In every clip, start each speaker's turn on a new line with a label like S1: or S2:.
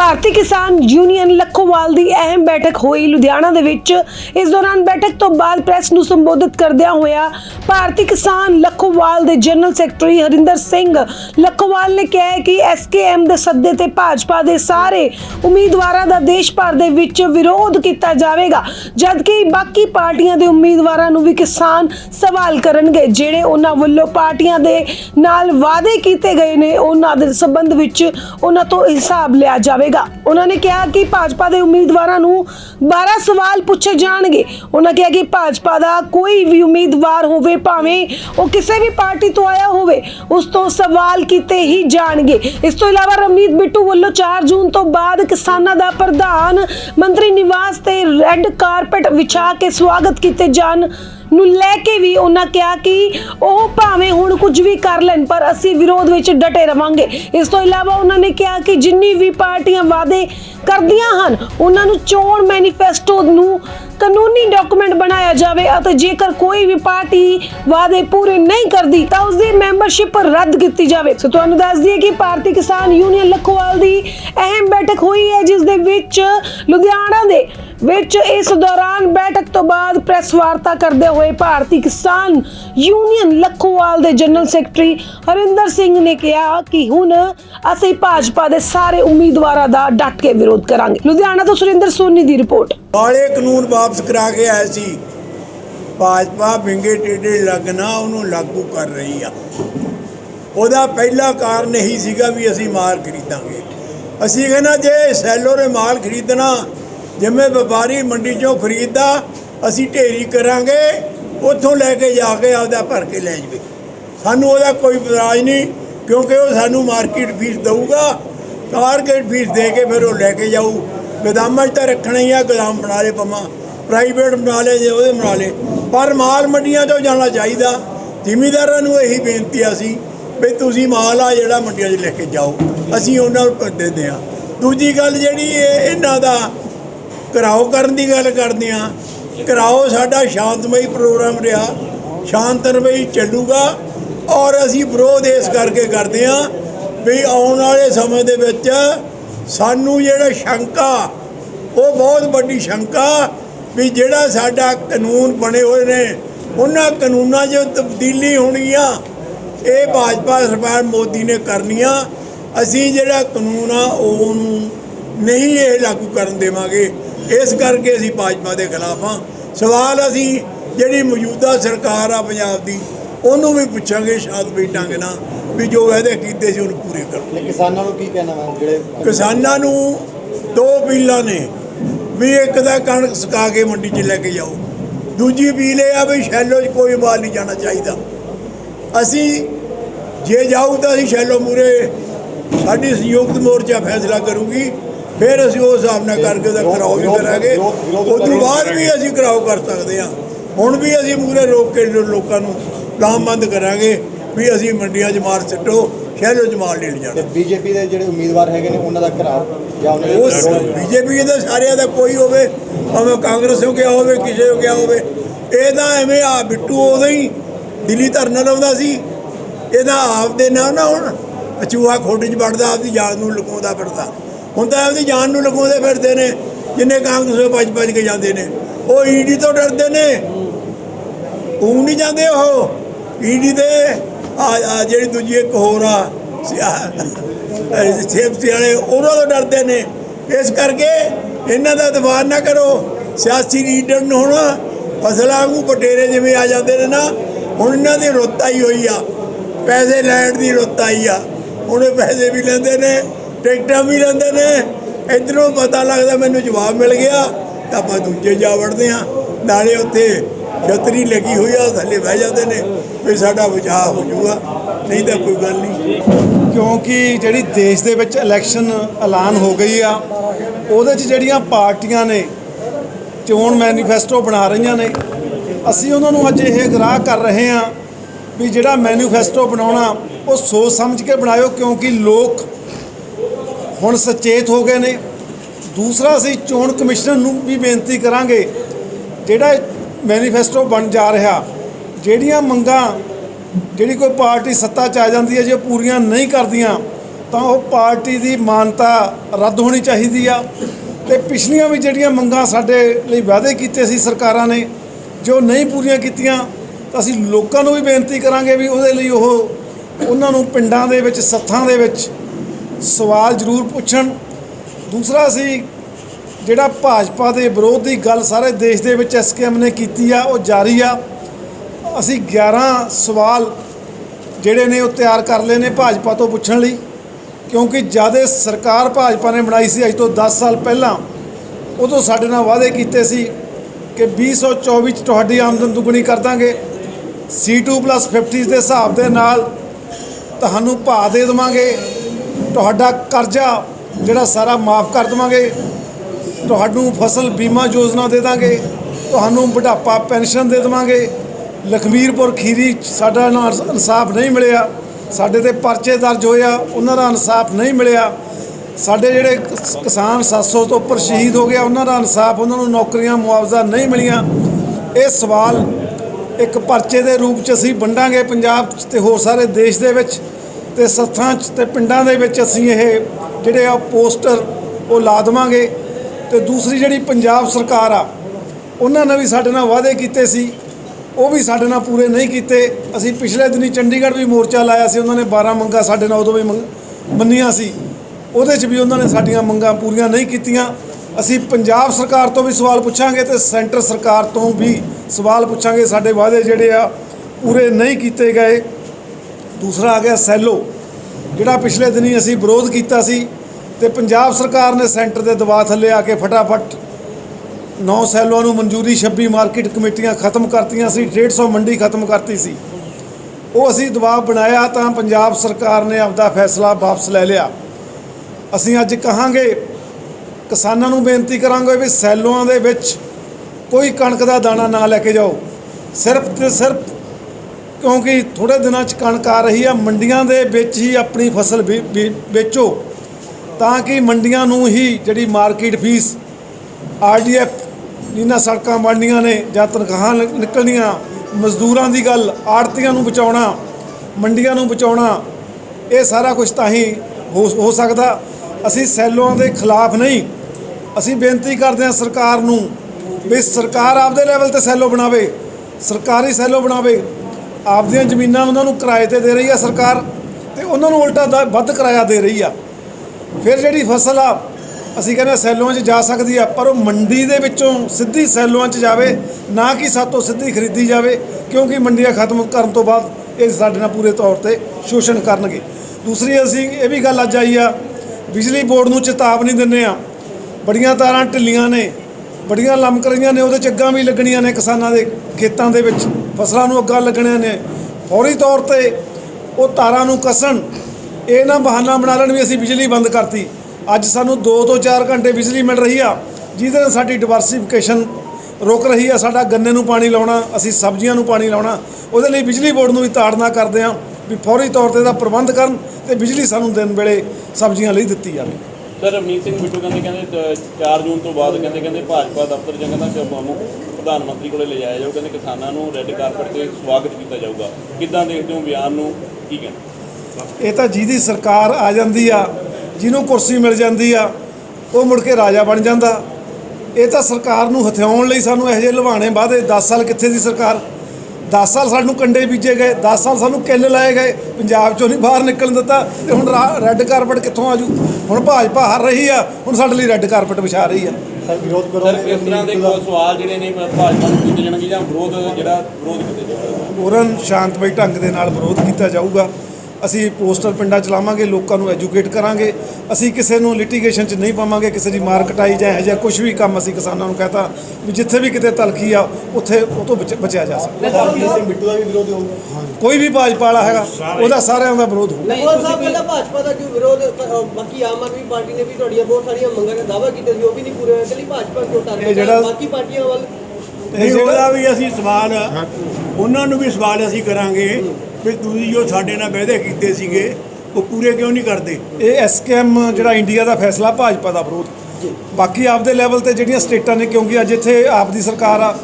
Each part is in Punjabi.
S1: ਭਾਰਤੀ ਕਿਸਾਨ ਯੂਨੀਅਨ ਲੱਖੋਵਾਲ ਦੀ ਅਹਿਮ ਬੈਠਕ ਹੋਈ। ਲੁਧਿਆਣਾ ਦੇ ਵਿੱਚ ਇਸ ਦੌਰਾਨ ਬੈਠਕ ਤੋਂ ਬਾਅਦ ਪ੍ਰੈਸ ਨੂੰ ਸੰਬੋਧਿਤ ਕਰਦਿਆਂ ਹੋਇਆ ਭਾਰਤੀ ਕਿਸਾਨ ਲੱਖੋਵਾਲ ਦੇ ਜਨਰਲ ਸੈਕਟਰੀ ਹਰਿੰਦਰ ਸਿੰਘ ਲੱਖੋਵਾਲ ਨੇ ਕਿਹਾ ਹੈ ਕਿ ਐਸਕੇਐਮ ਦੇ ਸੱਦੇ ਤੇ ਭਾਜਪਾ ਦੇ ਸਾਰੇ ਉਮੀਦਵਾਰਾਂ ਦਾ ਦੇਸ਼ ਭਰ ਦੇ ਵਿੱਚ ਵਿਰੋਧ ਕੀਤਾ ਜਾਵੇਗਾ, ਜਦਕਿ ਬਾਕੀ ਪਾਰਟੀਆਂ ਦੇ ਉਮੀਦਵਾਰਾਂ ਨੂੰ ਵੀ ਕਿਸਾਨ ਸਵਾਲ ਕਰਨਗੇ, ਜਿਹੜੇ ਉਹਨਾਂ ਵੱਲੋਂ ਪਾਰਟੀਆਂ ਦੇ ਨਾਲ ਵਾਅਦੇ ਕੀਤੇ ਗਏ ਨੇ, ਉਹਨਾਂ ਦੇ ਸੰਬੰਧ ਵਿੱਚ ਉਹਨਾਂ ਤੋਂ ਹਿਸਾਬ ਲਿਆ ਜਾਵੇਗਾ। ਉਹਨਾਂ ਨੇ ਕਿਹਾ ਕਿ ਭਾਜਪਾ ਦੇ ਉਮੀਦਵਾਰਾਂ ਨੂੰ 12 ਸਵਾਲ ਪੁੱਛੇ ਜਾਣਗੇ। ਉਹਨਾਂ ਕਿਹਾ ਕਿ ਭਾਜਪਾ ਦਾ ਕੋਈ ਵੀ ਉਮੀਦਵਾਰ ਹੋਵੇ, ਭਾਵੇਂ ਉਹ ਕਿਸੇ ਵੀ ਪਾਰਟੀ ਤੋਂ ਆਇਆ ਹੋਵੇ, ਉਸ ਤੋਂ ਸਵਾਲ ਕੀਤੇ ਹੀ ਜਾਣਗੇ। ਇਸ ਤੋਂ ਇਲਾਵਾ ਰਮਨੀਤ ਬਿੱਟੂ ਵੱਲੋਂ 4 ਜੂਨ ਤੋਂ ਬਾਅਦ ਕਿਸਾਨਾਂ ਦਾ ਪ੍ਰਧਾਨ ਮੰਤਰੀ ਨਿਵਾਸ ਤੇ ਰੈੱਡ ਕਾਰਪਟ ਵਿਛਾ ਕੇ ਸਵਾਗਤ ਕੀਤੇ ਜਾਣ। ਨੂੰ ਲੈ ਕੇ ਵੀ ਉਹਨਾਂ ਕਿਹਾ ਕਿ ਉਹ ਭਾਵੇਂ ਹੁਣ ਕੁਝ ਵੀ ਕਰ ਲੈਣ, ਪਰ ਅਸੀਂ ਵਿਰੋਧ ਵਿੱਚ ਡਟੇ ਰਵਾਂਗੇ। ਇਸ ਤੋਂ ਇਲਾਵਾ ਉਹਨਾਂ ਨੇ ਕਿਹਾ ਕਿ ਜਿੰਨੀ ਵੀ ਪਾਰਟੀਆਂ ਵਾਅਦੇ ਕਰਦੀਆਂ ਹਨ, ਉਹਨਾਂ ਨੂੰ ਚੋਣ ਮੈਨੀਫੈਸਟੋ ਨੂੰ ਕਾਨੂੰਨੀ ਡਾਕੂਮੈਂਟ ਬਣਾਇਆ ਜਾਵੇ ਅਤੇ ਜੇਕਰ ਕੋਈ ਵੀ ਪਾਰਟੀ ਵਾਅਦੇ ਪੂਰੇ ਨਹੀਂ ਕਰਦੀ, ਤਾਂ ਉਸ ਦੀ ਮੈਂਬਰਸ਼ਿਪ ਰੱਦ ਕੀਤੀ ਜਾਵੇ। ਸੋ ਤੁਹਾਨੂੰ ਦੱਸ ਦਈਏ ਕਿ ਭਾਰਤੀ ਕਿਸਾਨ ਯੂਨੀਅਨ ਲਖੋਵਾਲ ਦੀ ਅਹਿਮ ਬੈਠਕ ਹੋਈ ਹੈ ਜਿਸ ਦੇ ਵਿੱਚ ਲੁਧਿਆਣਾ ਦੇ ਵਿੱਚ ਇਸ ਦੌਰਾਨ ਬੈਠਕ ਤੋਂ ਬਾਅਦ ਪ੍ਰੈਸ ਵਾਰਤਾ ਕਰਦੇ ਹੋਏ ਭਾਰਤੀ ਕਿਸਾਨ ਯੂਨੀਅਨ ਲੱਖੋਵਾਲ ਦੇ ਜਨਰਲ ਸੈਕਟਰੀ ਹਰਿੰਦਰ ਸਿੰਘ ਨੇ ਕਿਹਾ ਕਿ ਹੁਣ ਅਸੀਂ ਭਾਜਪਾ ਦੇ ਸਾਰੇ ਉਮੀਦਵਾਰਾਂ ਦਾ ਡਟ ਕੇ ਵਿਰੋਧ ਕਰਾਂਗੇ। ਲੁਧਿਆਣਾ ਤੋਂ ਸੁਰਿੰਦਰ ਸੋਨੀ ਦੀ ਰਿਪੋਰਟ।
S2: ਕਾਲੇ ਕਾਨੂੰਨ ਵਾਪਸ ਕਰਾ ਕੇ ਆਏ ਸੀ। ਭਾਜਪਾ ਵਿੰਗੇ ਟੇਡੇ ਲੱਗਣਾ ਉਹਨੂੰ ਲਾਗੂ ਕਰ ਰਹੀ ਆ। ਉਹਦਾ ਪਹਿਲਾ ਕਾਰਨ ਇਹੀ ਸੀਗਾ ਵੀ ਅਸੀਂ ਮਾਲ ਖਰੀਦਾਂਗੇ। ਅਸੀਂ ਕਹਿੰਦਾ ਜੇ ਸੈਲੋ ਨੇ ਮਾਲ ਖਰੀਦਣਾ ਜਿਵੇਂ ਵਪਾਰੀ ਮੰਡੀ ਚੋਂ ਖਰੀਦਦਾ, ਅਸੀਂ ਢੇਰੀ ਕਰਾਂਗੇ, ਉੱਥੋਂ ਲੈ ਕੇ ਜਾ ਕੇ ਆਪਦਾ ਭਰ ਕੇ ਲੈ ਜਾਵੇ। ਸਾਨੂੰ ਉਹਦਾ ਕੋਈ ਇਤਰਾਜ਼ ਨਹੀਂ, ਕਿਉਂਕਿ ਉਹ ਸਾਨੂੰ ਮਾਰਕੀਟ ਫੀਸ ਦੇਊਗਾ, ਮਾਰਕੀਟ ਫੀਸ ਦੇ ਕੇ ਫਿਰ ਉਹ ਲੈ ਕੇ ਜਾਊ। ਗੋਦਾਮਾਂ 'ਚ ਤਾਂ ਰੱਖਣਾ ਹੀ ਆ, ਗੋਦਾਮ ਬਣਾ ਲੇ ਪਮਾ ਪ੍ਰਾਈਵੇਟ ਬਣਾ ਲੇ ਜੇ ਉਹਦੇ ਬਣਾ ਲੇ ਪਰ ਮਾਲ ਮੰਡੀਆਂ 'ਚੋਂ ਜਾਣਾ ਚਾਹੀਦਾ। ਜ਼ਿਮੀਦਾਰਾਂ ਨੂੰ ਇਹੀ ਬੇਨਤੀ ਆ ਸੀ ਵੀ ਤੁਸੀਂ ਮਾਲ ਆ ਜਿਹੜਾ ਮੰਡੀਆਂ 'ਚ ਲੈ ਕੇ ਜਾਓ। ਅਸੀਂ ਉਹਨਾਂ ਨੂੰ ਦਿੰਦੇ ਆ ਦੂਜੀ ਗੱਲ ਜਿਹੜੀ ਇਹ, ਇਹਨਾਂ ਦਾ ਘਰਾਓ ਕਰਨ ਦੀ ਗੱਲ ਕਰਦੇ ਆ ਘਰਾਓ ਸਾਡਾ ਸ਼ਾਂਤਮਈ ਪ੍ਰੋਗਰਾਮ ਰਿਹਾ। ਸ਼ਾਂਤਮਈ ਚੱਲੂਗਾ ਔਰ ਅਸੀਂ ਵਿਰੋਧ ਇਸ ਕਰਕੇ ਕਰਦੇ ਆ ਵੀ ਆਉਣ ਵਾਲੇ ਸਮੇਂ ਦੇ ਵਿੱਚ ਸਾਨੂੰ ਜਿਹੜਾ ਸ਼ੰਕਾ, ਉਹ ਬਹੁਤ ਵੱਡੀ ਸ਼ੰਕਾ ਵੀ ਜਿਹੜਾ ਸਾਡਾ ਕਾਨੂੰਨ ਬਣੇ ਹੋਏ ਨੇ, ਉਹਨਾਂ ਕਾਨੂੰਨਾਂ 'ਚ ਤਬਦੀਲੀ ਹੋਣੀ ਆ। ਇਹ ਭਾਜਪਾ ਸਰਕਾਰ ਮੋਦੀ ਨੇ ਕਰਨੀਆਂ। ਅਸੀਂ ਜਿਹੜਾ ਕਾਨੂੰਨ ਆ, ਉਹਨੂੰ ਨਹੀਂ ਇਹ ਲਾਗੂ ਕਰਨ ਦੇਵਾਂਗੇ। ਇਸ ਕਰਕੇ ਅਸੀਂ ਭਾਜਪਾ ਦੇ ਖਿਲਾਫ ਆ ਸਵਾਲ ਅਸੀਂ ਜਿਹੜੀ ਮੌਜੂਦਾ ਸਰਕਾਰ ਆ ਪੰਜਾਬ ਦੀ ਉਹਨੂੰ ਵੀ ਪੁੱਛਾਂਗੇ ਸ਼ਾਂਤਮਈ ਢੰਗ ਨਾਲ ਵੀ ਜੋ ਵਾਅਦੇ ਕੀਤੇ ਸੀ ਉਹਨੂੰ ਪੂਰੇ ਕਰੋ।
S3: ਕਿਸਾਨਾਂ ਨੂੰ ਕੀ ਕਹਿਣਾ ਵਾ ਜਿਹੜੇ
S2: ਕਿਸਾਨਾਂ ਨੂੰ ਦੋ ਅਪੀਲਾਂ ਨੇ ਵੀ ਇੱਕ ਦਾ ਕਣਕ ਸੁਕਾ ਕੇ ਮੰਡੀ 'ਚ ਲੈ ਕੇ ਜਾਓ। ਦੂਜੀ ਅਪੀਲ ਇਹ ਆ ਵੀ ਸ਼ੈਲੋ 'ਚ ਕੋਈ ਮਾਲ ਨਹੀਂ ਜਾਣਾ ਚਾਹੀਦਾ। ਅਸੀਂ ਜੇ ਜਾਊ ਤਾਂ ਅਸੀਂ ਸ਼ੈਲੋ ਮੂਰੇ ਸਾਡੀ ਸੰਯੁਕਤ ਮੋਰਚਾ ਫੈਸਲਾ ਕਰੂਗੀ। ਫਿਰ ਅਸੀਂ ਉਸ ਹਿਸਾਬ ਨਾਲ ਕਰਕੇ ਉਹਦਾ ਕਰਾਓ ਵੀ ਕਰਾਂਗੇ। ਉਸ ਤੋਂ ਬਾਅਦ ਵੀ ਅਸੀਂ ਕਰਾਓ ਕਰ ਸਕਦੇ ਹਾਂ। ਹੁਣ ਵੀ ਅਸੀਂ ਮੂਰੇ ਰੋਕ ਕੇ ਲੋ- ਲੋਕਾਂ ਨੂੰ ਲਾਮਬੰਦ ਕਰਾਂਗੇ ਵੀ ਅਸੀਂ ਮੰਡੀਆਂ 'ਚ ਮਾਰ ਸਿੱਟੋ ਸ਼ਹਿਰੋਂ 'ਚ ਮਾਲ ਨਹੀਂ
S3: ਤੇ
S2: ਲਿਜਾਣਾ
S3: ਬੀਜੇਪੀ ਦੇ ਜਿਹੜੇ ਉਮੀਦਵਾਰ ਹੈਗੇ ਨੇ ਉਹਨਾਂ ਦਾ ਘਰਾਓ ਜਾਂ
S2: ਉਸ ਬੀਜੇਪੀ ਦੇ ਸਾਰਿਆਂ ਦਾ ਕੋਈ ਹੋਵੇ ਭਾਵੇਂ ਕਾਂਗਰਸ ਹੋ ਗਿਆ ਹੋਵੇ ਕਿਸੇ ਹੋ ਗਿਆ ਹੋਵੇ ਇਹ ਤਾਂ ਐਵੇਂ ਆ ਬਿੱਟੂ ਉਦੋਂ ਹੀ ਦਿੱਲੀ ਧਰਨਾ ਲਾਉਂਦਾ ਸੀ। ਇਹਦਾ ਆਪ ਦੇ ਨਾਲ ਨਾ ਹੁਣ ਅਚੂਹਾ ਖੋਡ 'ਚ ਵੜਦਾ ਆਪਦੀ ਜਾਨ ਨੂੰ ਲੁਕਾਉਂਦਾ ਫਿਰਦਾ। ਹੁਣ ਤਾਂ ਆਪਦੀ ਜਾਨ ਨੂੰ ਲੁਕਾਉਂਦੇ ਫਿਰਦੇ ਨੇ, ਜਿੰਨੇ ਕਾਂਗਰਸ ਭੱਜ ਭੱਜ ਕੇ ਜਾਂਦੇ ਨੇ। ਉਹ ਈਡੀ ਤੋਂ ਡਰਦੇ ਨੇ। ਉਹ ਨਹੀਂ ਜਾਂਦੇ ਉਹ। ਈਡੀ ਦੇ ਆ ਜਿਹੜੀ ਦੂਜੀ ਇੱਕ ਹੋਰ ਆ ਸੇਫਟੀ ਵਾਲੇ, ਉਹਨਾਂ ਤੋਂ ਡਰਦੇ ਨੇ। ਇਸ ਕਰਕੇ ਇਹਨਾਂ ਦਾ ਦਬਾਅ ਨਾ ਕਰੋ। ਸਿਆਸੀ ਲੀਡਰ ਨੂੰ ਹੁਣ ਫਸਲਾਂ ਨੂੰ ਪਟੇਰੇ ਜਿਵੇਂ ਆ ਜਾਂਦੇ ਨੇ ਨਾ, ਹੁਣ ਇਹਨਾਂ ਦੀ ਰੁੱਤ ਆਈ ਹੋਈ ਆ। ਪੈਸੇ ਲੈਣ ਦੀ ਰੁੱਤ ਆਈ ਆ। ਹੁਣ ਪੈਸੇ ਵੀ ਲੈਂਦੇ ਨੇ। ਟਿਕਟਾਂ ਵੀ ਲੈਂਦੇ ਨੇ। ਇਧਰੋਂ ਪਤਾ ਲੱਗਦਾ ਮੈਨੂੰ ਜਵਾਬ ਮਿਲ ਗਿਆ, ਤਾਂ ਆਪਾਂ ਦੂਜੇ ਜਾ ਵੜਦੇ ਆ ਨਾਲੇ ਉੱਥੇ ਛਤਰੀ ਲੱਗੀ ਹੋਈ ਆ ਥੱਲੇ ਬਹਿ ਜਾਂਦੇ ਨੇ, ਵੀ ਸਾਡਾ ਬਚਾਅ ਹੋ ਜਾਊਗਾ। ਨਹੀਂ ਤਾਂ ਕੋਈ ਗੱਲ ਨਹੀਂ।
S4: ਕਿਉਂਕਿ ਜਿਹੜੀ ਦੇਸ਼ ਦੇ ਵਿੱਚ ਇਲੈਕਸ਼ਨ ਐਲਾਨ ਹੋ ਗਈ ਆ, ਉਹਦੇ 'ਚ ਜਿਹੜੀਆਂ ਪਾਰਟੀਆਂ ਨੇ, ਚੋਣ ਮੈਨੀਫੈਸਟੋ ਬਣਾ ਰਹੀਆਂ ਨੇ, ਅਸੀਂ ਉਹਨਾਂ ਨੂੰ ਅੱਜ ਇਹ ਗਰਾਹ ਕਰ ਰਹੇ ਹਾਂ ਵੀ ਜਿਹੜਾ ਮੈਨੀਫੈਸਟੋ ਬਣਾਉਣਾ, ਉਹ ਸੋਚ ਸਮਝ ਕੇ ਬਣਾਇਓ, ਕਿਉਂਕਿ ਲੋਕ ਹੁਣ ਸਚੇਤ ਹੋ ਗਏ ਨੇ। ਦੂਸਰਾ ਅਸੀਂ ਚੋਣ ਕਮਿਸ਼ਨਰ ਨੂੰ ਵੀ ਬੇਨਤੀ ਕਰਾਂਗੇ, ਜਿਹੜਾ ਮੈਨੀਫੈਸਟੋ ਬਣ ਜਾ ਰਿਹਾ, ਜਿਹੜੀਆਂ ਮੰਗਾਂ, ਜਿਹੜੀ ਕੋਈ ਪਾਰਟੀ ਸੱਤਾ 'ਚ ਆ ਜਾਂਦੀ ਹੈ, ਜੇ ਉਹ ਪੂਰੀਆਂ ਨਹੀਂ ਕਰਦੀਆਂ, ਤਾਂ ਉਹ ਪਾਰਟੀ ਦੀ ਮਾਨਤਾ ਰੱਦ ਹੋਣੀ ਚਾਹੀਦੀ ਆ। ਤੇ ਪਿਛਲੀਆਂ ਵੀ ਜਿਹੜੀਆਂ ਮੰਗਾਂ ਸਾਡੇ ਲਈ ਵਾਅਦੇ ਕੀਤੇ ਸੀ ਸਰਕਾਰਾਂ ਨੇ, ਜੋ ਨਹੀਂ ਪੂਰੀਆਂ ਕੀਤੀਆਂ, ਤਾਂ ਅਸੀਂ ਲੋਕਾਂ ਨੂੰ ਵੀ ਬੇਨਤੀ ਕਰਾਂਗੇ ਵੀ ਉਹਦੇ ਲਈ ਉਹ ਉਹਨਾਂ ਨੂੰ ਪਿੰਡਾਂ ਦੇ ਵਿੱਚ, ਸੱਥਾਂ ਦੇ ਵਿੱਚ ਸਵਾਲ ਜ਼ਰੂਰ ਪੁੱਛਣ। ਦੂਸਰਾ ਸੀ ਜਿਹੜਾ ਭਾਜਪਾ ਦੇ ਵਿਰੋਧ ਦੀ ਗੱਲ ਸਾਰੇ ਦੇਸ਼ ਦੇ ਵਿੱਚ ਐਸਕੇਐਮ ਨੇ ਕੀਤੀ ਆ, ਉਹ ਜਾਰੀ ਆ। ਅਸੀਂ 11 ਸਵਾਲ ਜਿਹੜੇ ਨੇ ਉਹ ਤਿਆਰ ਕਰ ਲਏ ਨੇ ਭਾਜਪਾ ਤੋਂ ਪੁੱਛਣ ਲਈ, ਕਿਉਂਕਿ ਜ਼ਿਆਦਾ ਸਰਕਾਰ ਭਾਜਪਾ ਨੇ ਬਣਾਈ ਸੀ, ਅੱਜ ਤੋਂ 10 ਸਾਲ ਪਹਿਲਾਂ, ਉਦੋਂ ਸਾਡੇ ਨਾਲ ਵਾਅਦੇ ਕੀਤੇ ਸੀ ਕਿ 2024 ਚ ਤੁਹਾਡੀ ਆਮਦਨ ਦੁੱਗਣੀ ਕਰ ਦਾਂਗੇ। C2+50 ਦੇ ਹਿਸਾਬ ਦੇ ਨਾਲ ਤੁਹਾਨੂੰ ਭਾਅ ਦੇ ਦੇਵਾਂਗੇ। ਤੁਹਾਡਾ ਕਰਜ਼ਾ ਜਿਹੜਾ ਸਾਰਾ ਮਾਫ ਕਰ ਦੇਵਾਂਗੇ। ਤੁਹਾਨੂੰ ਫਸਲ ਬੀਮਾ ਯੋਜਨਾ ਦੇ ਦਾਂਗੇ। ਤੁਹਾਨੂੰ ਬੁਢਾਪਾ ਪੈਨਸ਼ਨ ਦੇ ਦੇਵਾਂਗੇ। ਲਖਮੀਰਪੁਰ ਖੀਰੀ 'ਚ ਸਾਡਾ ਇਨਸਾਫ ਨਹੀਂ ਮਿਲਿਆ। ਸਾਡੇ ਤੇ ਪਰਚੇ ਦਰਜ ਹੋਇਆ ਉਹਨਾਂ ਦਾ ਇਨਸਾਫ ਨਹੀਂ ਮਿਲਿਆ। ਸਾਡੇ ਜਿਹੜੇ ਕਿਸ- ਕਿਸਾਨ 700 ਤੋਂ ਉੱਪਰ ਸ਼ਹੀਦ ਹੋ ਗਿਆ, ਉਹਨਾਂ ਦਾ ਇਨਸਾਫ, ਉਹਨਾਂ ਨੂੰ ਨੌਕਰੀਆਂ, ਮੁਆਵਜ਼ਾ ਨਹੀਂ ਮਿਲੀਆਂ। ਇਹ ਸਵਾਲ ਇੱਕ ਪਰਚੇ ਦੇ ਰੂਪ 'ਚ ਅਸੀਂ ਵੰਡਾਂਗੇ ਪੰਜਾਬ 'ਚ ਤੇ ਹੋਰ ਸਾਰੇ ਦੇਸ਼ ਦੇ ਵਿੱਚ। ਤੇ ਸੱਥਾਂ 'ਚ ਤੇ ਪਿੰਡਾਂ ਦੇ ਵਿੱਚ ਅਸੀਂ ਇਹ ਜਿਹੜੇ ਆ ਪੋਸਟਰ ਉਹ ਲਾ ਦੇਵਾਂਗੇ। ਤੇ ਦੂਸਰੀ ਜਿਹੜੀ ਪੰਜਾਬ ਸਰਕਾਰ ਆ, ਉਹਨਾਂ ਨੇ ਵੀ ਸਾਡੇ ਨਾਲ ਵਾਅਦੇ ਕੀਤੇ ਸੀ। ਉਹ ਵੀ ਸਾਡੇ ਨਾਲ ਪੂਰੇ ਨਹੀਂ ਕੀਤੇ। ਅਸੀਂ ਪਿਛਲੇ ਦਿਨੀ ਚੰਡੀਗੜ੍ਹ ਵੀ ਮੋਰਚਾ ਲਾਇਆ ਸੀ, ਉਹਨਾਂ ਨੇ 12 ਮੰਗਾਂ ਸਾਡੇ ਨਾਲ ਉਦੋਂ ਵੀ ਮੰਗ- ਮੰਨੀਆਂ ਸੀ। ਉਹਦੇ 'ਚ ਵੀ ਉਹਨਾਂ ਨੇ ਸਾਡੀਆਂ ਮੰਗਾਂ ਪੂਰੀਆਂ ਨਹੀਂ ਕੀਤੀਆਂ। ਅਸੀਂ ਪੰਜਾਬ ਸਰਕਾਰ ਤੋਂ ਵੀ ਸਵਾਲ ਪੁੱਛਾਂਗੇ ਤੇ ਸੈਂਟਰ ਸਰਕਾਰ ਤੋਂ ਵੀ ਸਵਾਲ ਪੁੱਛਾਂਗੇ। ਸਾਡੇ ਵਾਅਦੇ ਜਿਹੜੇ ਆ ਪੂਰੇ ਨਹੀਂ ਕੀਤੇ ਗਏ। ਦੂਸਰਾ ਆ ਗਿਆ ਸੈਲੋ, ਜਿਹੜਾ ਪਿਛਲੇ ਦਿਨੀ ਅਸੀਂ ਵਿਰੋਧ ਕੀਤਾ ਸੀ ਤੇ ਪੰਜਾਬ ਸਰਕਾਰ ਨੇ ਸੈਂਟਰ ਦੇ ਦਬਾਅ ਥੱਲੇ ਆ ਕੇ ਫਟਾਫਟ ਨੌ ਸੈਲੋਆਂ ਨੂੰ ਮਨਜ਼ੂਰੀ 26 ਮਾਰਕੀਟ ਕਮੇਟੀਆਂ ਖਤਮ ਕਰਤੀਆਂ ਸੀ 150 ਮੰਡੀ ਖਤਮ ਕਰਤੀ ਸੀ। ਉਹ ਅਸੀਂ ਦਬਾਅ ਬਣਾਇਆ ਤਾਂ ਪੰਜਾਬ ਸਰਕਾਰ ਨੇ ਆਪਦਾ ਫੈਸਲਾ ਵਾਪਸ ਲੈ ਲਿਆ। ਅਸੀਂ ਅੱਜ ਕਹਾਂਗੇ, ਕਿਸਾਨਾਂ ਨੂੰ ਬੇਨਤੀ ਕਰਾਂਗੇ ਵੀ ਸੈਲੋਆਂ ਦੇ ਵਿੱਚ ਕੋਈ ਕਣਕ ਦਾ ਦਾਣਾ ਨਾ ਲੈ ਕੇ ਜਾਓ। ਸਿਰਫ ਤੇ ਸਿਰਫ ਕਿਉਂਕਿ ਥੋੜੇ ਦਿਨਾਂ ਚ ਕਣਕ ਆ ਰਹੀ ਆ, ਮੰਡੀਆਂ ਦੇ ਵਿੱਚ ਹੀ ਆਪਣੀ ਫਸਲ ਵੇ- ਵੇਚੋ। ਤਾਂ ਕਿ ਮੰਡੀਆਂ ਨੂੰ ਹੀ ਜਿਹੜੀ ਮਾਰਕੀਟ ਫੀਸ ਆਰਡੀਐਫ ਜਿਨ੍ਹਾਂ ਸੜਕਾਂ ਬਣਨੀਆਂ ਨੇ ਜਾਂ ਤਨਖਾਹਾਂ ਨਿ- ਨਿਕਲਣੀਆਂ, ਮਜ਼ਦੂਰਾਂ ਦੀ ਗੱਲ, ਆੜਤੀਆਂ ਨੂੰ ਬਚਾਉਣਾ, ਮੰਡੀਆਂ ਨੂੰ ਬਚਾਉਣਾ, ਇਹ ਸਾਰਾ ਕੁਝ ਤਾਂ ਹੀ ਹੋ ਹੋ ਸਕਦਾ। ਅਸੀਂ ਸੈਲੋਆਂ ਦੇ ਖਿਲਾਫ ਨਹੀਂ। ਅਸੀਂ ਬੇਨਤੀ ਕਰਦੇ ਹਾਂ ਸਰਕਾਰ ਨੂੰ ਵੀ ਸਰਕਾਰ ਆਪਦੇ ਲੈਵਲ ਤੇ ਸੈਲੋ ਬਣਾਵੇ, ਸਰਕਾਰੀ ਸੈਲੋ ਬਣਾਵੇ। ਆਪਦੀਆਂ ਜ਼ਮੀਨਾਂ ਉਹਨਾਂ ਨੂੰ ਕਿਰਾਏ ਤੇ ਦੇ ਰਹੀ ਆ ਸਰਕਾਰ ਤੇ ਉਹਨਾਂ ਨੂੰ ਉਲਟਾ ਦ- ਵੱਧ ਕਿਰਾਇਆ ਦੇ ਰਹੀ ਆ। ਫਿਰ ਜਿਹੜੀ ਫਸਲ ਆ, ਅਸੀਂ ਕਹਿੰਦੇ ਹਾਂ ਸੈਲੋਆਂ 'ਚ ਜਾ ਸਕਦੀ ਆ, ਪਰ ਉਹ ਮੰਡੀ ਦੇ ਵਿੱਚੋਂ ਸਿੱਧੀ ਸੈਲੋਆਂ 'ਚ ਜਾਵੇ, ਨਾ ਕਿ ਸਾਤੋਂ ਸਿੱਧੀ ਖਰੀਦੀ ਜਾਵੇ, ਕਿਉਂਕਿ ਮੰਡੀਆਂ ਖਤਮ ਕਰਨ ਤੋਂ ਬਾਅਦ ਇਹ ਸਾਡੇ ਨਾਲ ਪੂਰੇ ਤੌਰ ਤੇ ਸ਼ੋਸ਼ਣ ਕਰਨਗੇ। ਦੂਸਰੀ ਅਸੀਂ ਇਹ ਵੀ ਗੱਲ ਅੱਜ ਆਈ ਆ, ਬਿਜਲੀ ਬੋਰਡ ਨੂੰ ਚੇਤਾਵਨੀ ਦਿੰਦੇ ਆ, ਬੜੀਆਂ ਤਾਰਾਂ ਢਿੱਲੀਆਂ ਨੇ, ਬੜੀਆਂ ਲਮਕ ਰਹੀਆਂ ਨੇ, ਉਹਦੇ 'ਚ ਅੱਗਾਂ ਵੀ ਲੱਗਣੀਆਂ ਨੇ ਕਿਸਾਨਾਂ ਦੇ ਖੇਤਾਂ ਦੇ ਵਿੱਚ। ਫਸਲਾਂ ਨੂੰ ਅੱਗਾਂ ਲੱਗਣੀਆਂ ਨੇ। ਫੌਰੀ ਤੌਰ ਤੇ ਉਹ ਤਾਰਾਂ ਨੂੰ ਕੱਸਣ, ਇਹ ਨਾ ਬਹਾਨਾ ਬਣਾ ਲੈਣ ਵੀ ਅਸੀਂ ਬਿਜਲੀ ਬੰਦ ਕਰਤੀ। ਅੱਜ ਸਾਨੂੰ 2 ਤੋਂ 4 ਘੰਟੇ ਬਿਜਲੀ ਮਿਲ ਰਹੀ ਆ, ਜਿਹਦੇ ਨਾਲ ਸਾਡੀ ਡਿਵਰਸੀਫਿਕੇਸ਼ਨ ਰੁਕ ਰਹੀ ਆ। ਸਾਡਾ ਗੰਨੇ ਨੂੰ ਪਾਣੀ ਲਾਉਣਾ, ਅਸੀਂ ਸਬਜ਼ੀਆਂ ਨੂੰ ਪਾਣੀ ਲਾਉਣਾ, ਉਹਦੇ ਲਈ ਬਿਜਲੀ ਬੋਰਡ ਨੂੰ ਵੀ ਤਾੜਨਾ ਕਰਦੇ ਆ ਵੀ ਫੌਰੀ ਤੌਰ ਤੇ ਦਾ ਪ੍ਰਬੰਧ ਕਰਨ ਤੇ ਬਿਜਲੀ ਸਾਨੂੰ ਦਿਨ ਵੇਲੇ ਸਬਜ਼ੀਆਂ ਲਈ ਦਿੱਤੀ ਜਾਵੇ।
S5: ਸਰ ਰਮਨੀਤ ਸਿੰਘ ਬਿੱਟੂ ਕਹਿੰਦੇ ਕਹਿੰਦੇ 4 ਜੂਨ ਤੋਂ ਬਾਅਦ ਕਹਿੰਦੇ ਕਹਿੰਦੇ ਭਾਜਪਾ ਦਫ਼ਤਰ ਜਾਂ ਕਹਿੰਦਾ ਕਿ ਮਾਮੂ ਪ੍ਰਧਾਨ ਮੰਤਰੀ ਕੋਲੇ ਲਿਜਾਇਆ ਜਾਊ। ਕਹਿੰਦੇ ਕਿਸਾਨਾਂ ਨੂੰ ਰੈੱਡ ਕਾਰਪਟ ਤੇ ਸਵਾਗਤ ਕੀਤਾ ਜਾਊਗਾ। ਕਿੱਦਾਂ ਦੇਖਦੇ ਹੋ ਬਿਆਨ ਨੂੰ? ਕੀ ਕਹਿਣਾ?
S4: ਇਹ ਤਾਂ ਜਿਹਦੀ ਸਰਕਾਰ ਆ ਜਾਂਦੀ ਆ, ਜਿਹਨੂੰ ਕੁਰਸੀ ਮਿਲ ਜਾਂਦੀ ਆ, ਉਹ ਮੁੜ ਕੇ ਰਾਜਾ ਬਣ ਜਾਂਦਾ। ਇਹ ਤਾਂ ਸਰਕਾਰ ਨੂੰ ਹਥਿਆਉਣ ਲਈ ਸਾਨੂੰ ਇਹੋ ਜਿਹੇ ਲਵਾਣੇ ਵਾਅਦੇ 10 ਸਾਲ ਕਿੱਥੇ ਦੀ ਸਰਕਾਰ? 10 ਸਾਲ ਸਾਨੂੰ ਕੰਡੇ ਬੀਜੇ ਗਏ 10 ਸਾਲ ਸਾਨੂੰ ਕਿੱਲ ਲਾਏ ਗਏ ਪੰਜਾਬ ਚੋਂ ਨਹੀਂ ਬਾਹਰ ਨਿਕਲਣ ਦਿੱਤਾ ਤੇ ਹੁਣ ਰੈੱਡ ਕਾਰਪਟ ਕਿੱਥੋਂ ਆਜੂ? ਹੁਣ ਭਾਜਪਾ ਹਾਰ ਰਹੀ ਆ ਹੁਣ ਸਾਡੇ ਲਈ ਰੈੱਡ ਕਾਰਪਟ ਵਿਛਾ ਰਹੀ ਆ।
S3: ਸਰ ਵਿਰੋਧ
S5: ਸਰ
S3: ਕਰੋਗੇ
S5: ਕਿਸ ਤਰ੍ਹਾਂ ਦੇ ਕੋਈ ਸਵਾਲ ਜਿਹੜੇ ਨੇ ਭਾਜਪਾ ਨੂੰ ਕੀਤੇ ਜਾਣਗੇ ਜਾਂ ਵਿਰੋਧ ਜਿਹੜਾ ਵਿਰੋਧ ਕੀਤੇ ਜਾਊਗਾ
S4: ਪੂਰਨ ਸ਼ਾਂਤਮਈ ਢੰਗ ਦੇ ਨਾਲ ਵਿਰੋਧ ਕੀਤਾ ਜਾਊਗਾ। ਅਸੀਂ ਪੋਸਟਰ ਪਿੰਡਾਂ ਚਲਾਵਾਂਗੇ ਲੋਕਾਂ ਨੂੰ ਐਜੂਕੇਟ ਕਰਾਂਗੇ। ਅਸੀਂ ਕਿਸੇ ਨੂੰ ਲਿਟੀਗੇਸ਼ਨ 'ਚ ਨਹੀਂ ਪਾਵਾਂਗੇ ਕਿਸੇ ਦੀ ਮਾਰ ਕਟਾਈ ਜਾਂ ਇਹੋ ਜਿਹਾ ਕੁਝ ਵੀ ਕੰਮ ਅਸੀਂ ਕਿਸਾਨਾਂ ਨੂੰ ਕਹਤਾ ਵੀ ਜਿੱਥੇ ਵੀ ਕਿਤੇ ਤਲਖੀ ਆ ਉੱਥੇ ਉਹ ਤੋਂ ਬਚ- ਬਚਿਆ ਜਾ ਸਕਦਾ।
S3: ਹਰਜੀਤ ਸਿੰਘ ਬਿੱਟੂ ਦਾ ਵੀ ਵਿਰੋਧ ਹੋਊਗਾ।
S4: ਕੋਈ ਵੀ ਭਾਜਪਾ ਵਾਲਾ ਹੈਗਾ ਉਹਦਾ ਸਾਰਿਆਂ ਦਾ ਵਿਰੋਧ ਹੋਊਗਾ।
S6: ਨਹੀਂ ਸਾਹਿਬ ਪਹਿਲਾਂ ਭਾਜਪਾ ਦਾ ਜੋ ਵਿਰੋਧ ਬਾਕੀ ਆਮ ਆਦਮੀ ਪਾਰਟੀ ਨੇ ਵੀ ਤੁਹਾਡੀਆਂ ਬਹੁਤ ਸਾਰੀਆਂ ਮੰਗਾਂ ਦਾ ਦਾਅਵਾ ਕੀਤਾ ਸੀ ਉਹ ਵੀ ਨਹੀਂ ਪੂਰੇ ਹੋਏ ਕਿ ਭਾਜਪਾ ਕਿਉਂ
S4: ਇਹ
S6: ਟਾਰਗੇਟ
S4: ਜਿਹੜਾ-
S6: ਬਾਕੀ ਪਾਰਟੀਆਂ ਵੱਲ
S2: ਨਹੀਂ ਉਹਦਾ ਵੀ ਅਸੀਂ ਸਵਾਲ ਉਹਨਾਂ ਨੂੰ ਵੀ ਸਵਾਲ ਅਸੀਂ ਕਰਾਂਗੇ। ਵੀ ਤੁਸੀਂ ਜੋ ਸਾਡੇ ਨਾਲ ਵਾਅਦੇ ਕੀਤੇ ਸੀਗੇ ਉਹ ਪੂਰੇ ਕਿਉਂ ਨਹੀਂ ਕਰਦੇ?
S4: ਇਹ ਐਸਕੇਐਮ ਜਿਹੜਾ ਇੰਡੀਆ ਦਾ ਫੈਸਲਾ ਭਾਜਪਾ ਦਾ ਵਿਰੋਧ। ਬਾਕੀ ਆਪਦੇ ਲੈਵਲ ਤੇ ਜਿਹੜੀਆਂ ਸਟੇਟਾਂ ਨੇ ਕਿਉਂਕਿ ਅੱਜ ਇੱਥੇ ਆਪ ਦੀ ਸਰਕਾਰ ਆ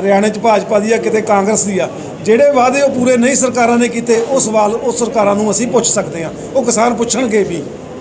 S4: ਹਰਿਆਣੇ 'ਚ ਭਾਜਪਾ ਦੀ ਆ ਕਿਤੇ ਕਾਂਗਰਸ ਦੀ ਆ ਜਿਹੜੇ ਵਾਅਦੇ ਉਹ ਪੂਰੇ ਨਹੀਂ ਸਰਕਾਰਾਂ ਨੇ ਕੀਤੇ ਉਹ ਸਵਾਲ ਉਹ ਸਰਕਾਰਾਂ ਨੂੰ ਅਸੀਂ ਪੁੱਛ ਸਕਦੇ ਹਾਂ। ਉਹ ਕਿਸਾਨ ਪੁੱਛਣਗੇ ਵੀ।